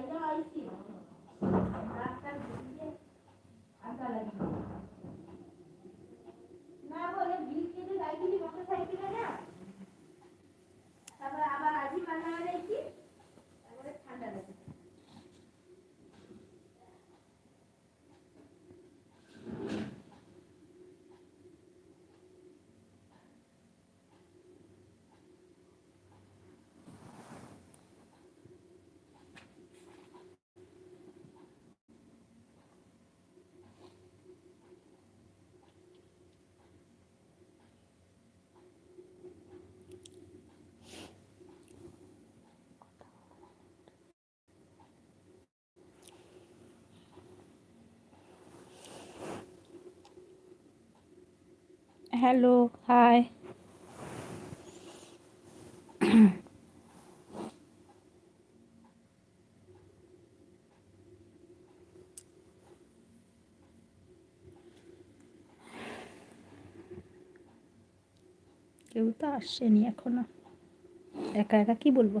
না hello hi কেউ তো আসছেনি এখনও। একা একা কি বলব?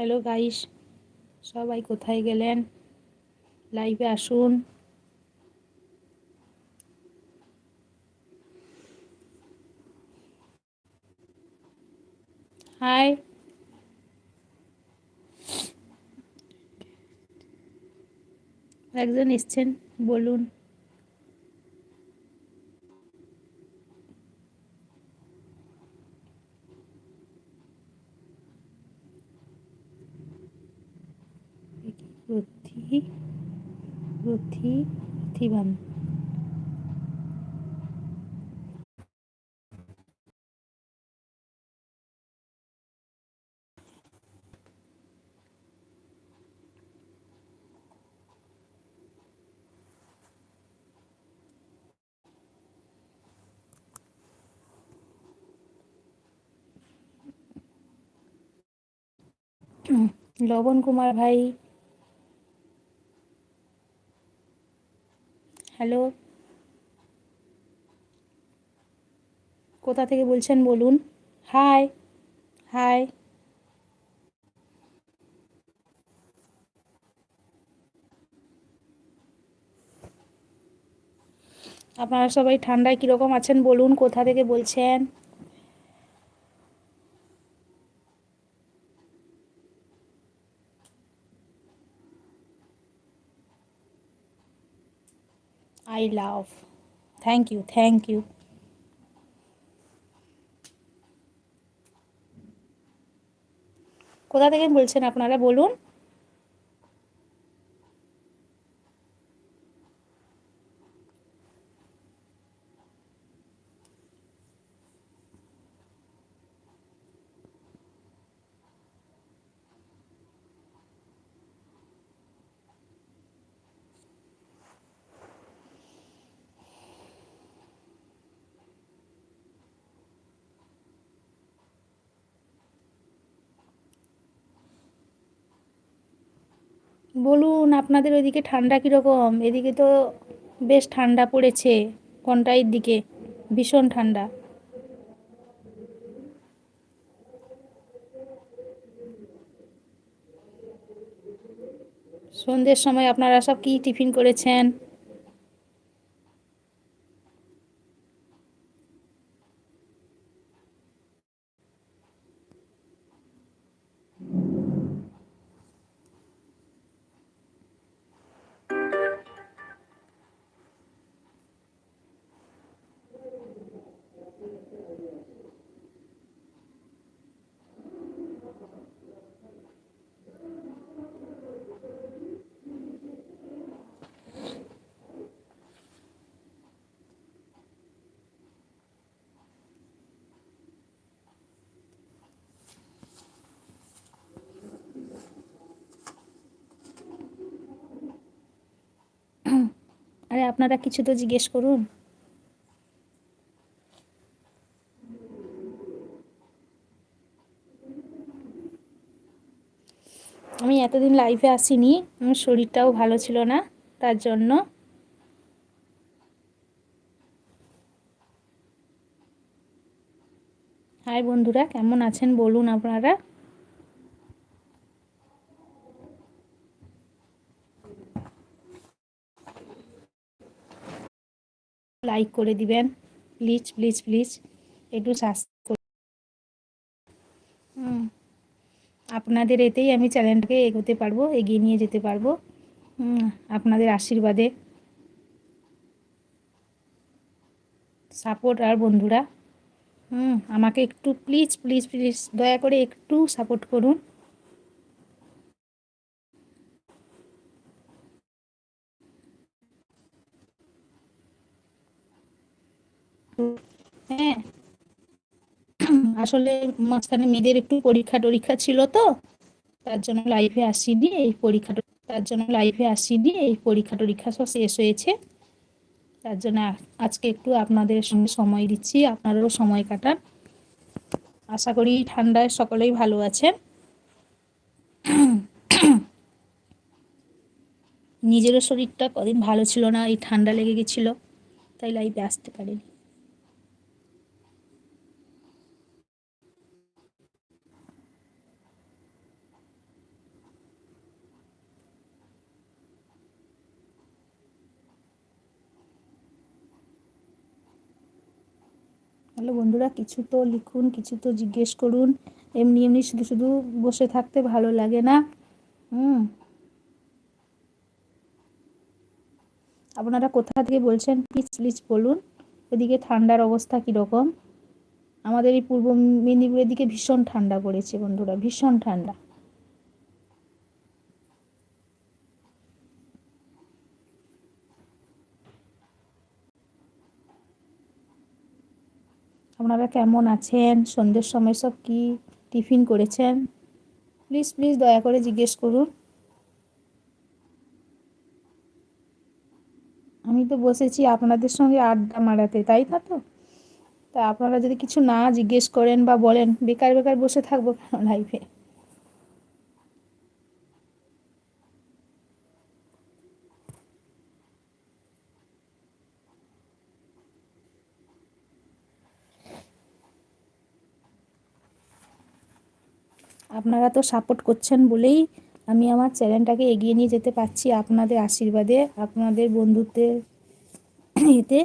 হ্যালো গাইস সবাই কোথায় গেলেন? লাইভে আসুন। হাই একজন এসছেন বলুন। রথি রথি লবণ কুমার ভাই হ্যালো? কোথা থেকে বলছেন বলুন। Hi hi. আপনারা সবাই ঠান্ডায় কীরকম আছেন বলুন, কোথা থেকে বলছেন? I love. Thank you thank you. কোথা থেকে বলছেন আপনারা? বলুন। বলুন, আপনাদের ওইদিকে ঠান্ডা কীরকম? এদিকে তো বেশ ঠান্ডা পড়েছে কন্টাইয়ের দিকে। ভীষণ ঠান্ডা। সন্ধ্যের সময় আপনারা সব কী টিফিন করেছেন? আরে আপনারা কিছু তো জিজ্ঞেস করুন। আমি এতদিন লাইভে আসিনি, আমার শরীরটাও ভালো ছিল না, তার জন্য। হাই বন্ধুরা, কেমন আছেন বলুন আপনারা? লাইক করে দিবেন। প্লিজ প্লিজ প্লিজ একটু সাবস্ক্রাইব হুম। আপনাদের এতেই আমি চ্যানেলটাকে এগোতে পারব এগিয়ে নিয়ে যেতে পারব। হুম আপনাদের আশীর্বাদে। সাপোর্ট আর বন্ধুরা। হুম আমাকে একটু প্লিজ প্লিজ প্লিজ দয়া করে একটু সাপোর্ট করুন। হ্যাঁ। আসলে মাঝখানে মেয়েদের একটু পরীক্ষা টরীক্ষা ছিল তো, তার জন্য লাইভে আসিনি এই পরীক্ষা তার জন্য লাইভে আসিনি এই পরীক্ষা টরীক্ষা সব শেষ হয়েছে। তার জন্য আজকে একটু আপনাদের সঙ্গে সময় দিচ্ছি আপনারাও সময় কাটান। আশা করি ঠান্ডায় সকলেই ভালো আছেন। নিজেরও শরীরটা কদিন ভালো ছিল না, এই ঠান্ডা লেগে গেছিল, তাই লাইফে আসতে পারিনি হ্যালো বন্ধুরা কিছু তো লিখুন, কিছু তো জিজ্ঞেস করুন। এমনি এমনি শুধু শুধু বসে থাকতে ভালো লাগে না। হুম। আপনারা কোথা থেকে বলছেন? প্লিজ প্লিজ বলুন। এদিকে ঠান্ডার অবস্থা কীরকম? আমাদের এই পূর্ব মেদিনীপুরের দিকে ভীষণ ঠান্ডা পড়েছে বন্ধুরা, ভীষণ ঠান্ডা। আপনারা কেমন আছেন? সন্ধ্যের সময় সব কি টিফিন করেছেন? প্লিজ প্লিজ দয়া করে জিজ্ঞেস করুন। আমি তো বসেছি আপনাদের সঙ্গে আড্ডা মারাতে, তাই না তো? তা আপনারা যদি কিছু না জিজ্ঞেস করেন বা বলেন, বেকার বেকার বসে থাকব কেন লাইফে আপনারা তো সাপোর্ট করছেন বলেই আমি আমার চ্যানেলটাকে এগিয়ে নিয়ে যেতে পারছি আপনাদের আশীর্বাদে, আপনাদের বন্ধুত্বের এতে।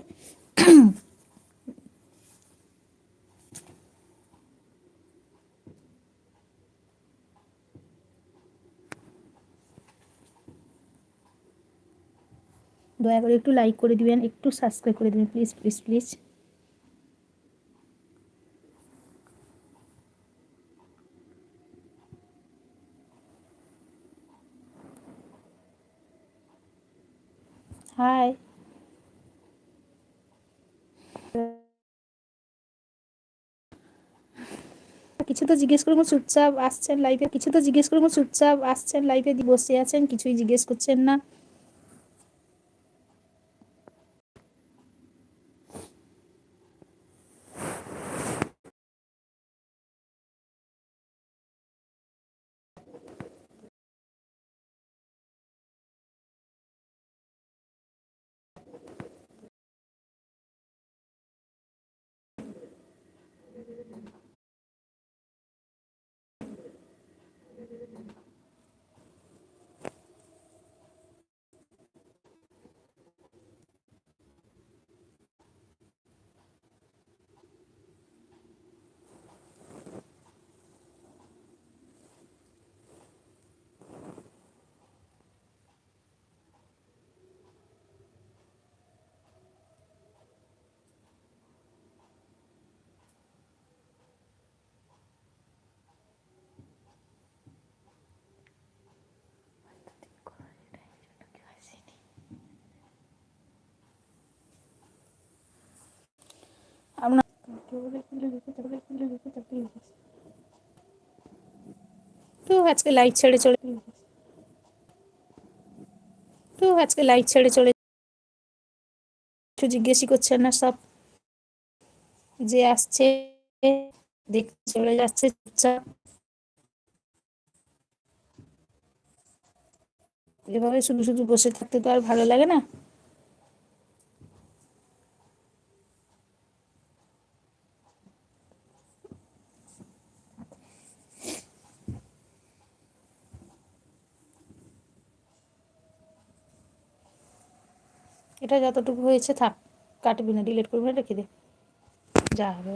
দয়া করে একটু লাইক করে দিবেন, একটু সাবস্ক্রাইব করে দিবেন প্লিজ প্লিজ প্লিজ হাই কিছু তো জিজ্ঞেস করব, চুপচাপ আসছেন লাইফে কিছু তো জিজ্ঞেস করব, চুপচাপ আসছেন লাইফে বসে আছেন, কিছুই জিজ্ঞেস করছেন না। তো আজকে লাইট ছেড়ে চলে আজকে লাইট ছেড়ে চলে কিছু জিজ্ঞেসই করছেন না সব? যে আসছে, দেখতে চলে যাচ্ছে চুপচাপ। এভাবে শুধু শুধু বসে থাকতে তো আর ভালো লাগে না? এটা যতটুকু হয়েছে থাক কাটবি না ডিলেট করবি না রেখে দে। যা হবে।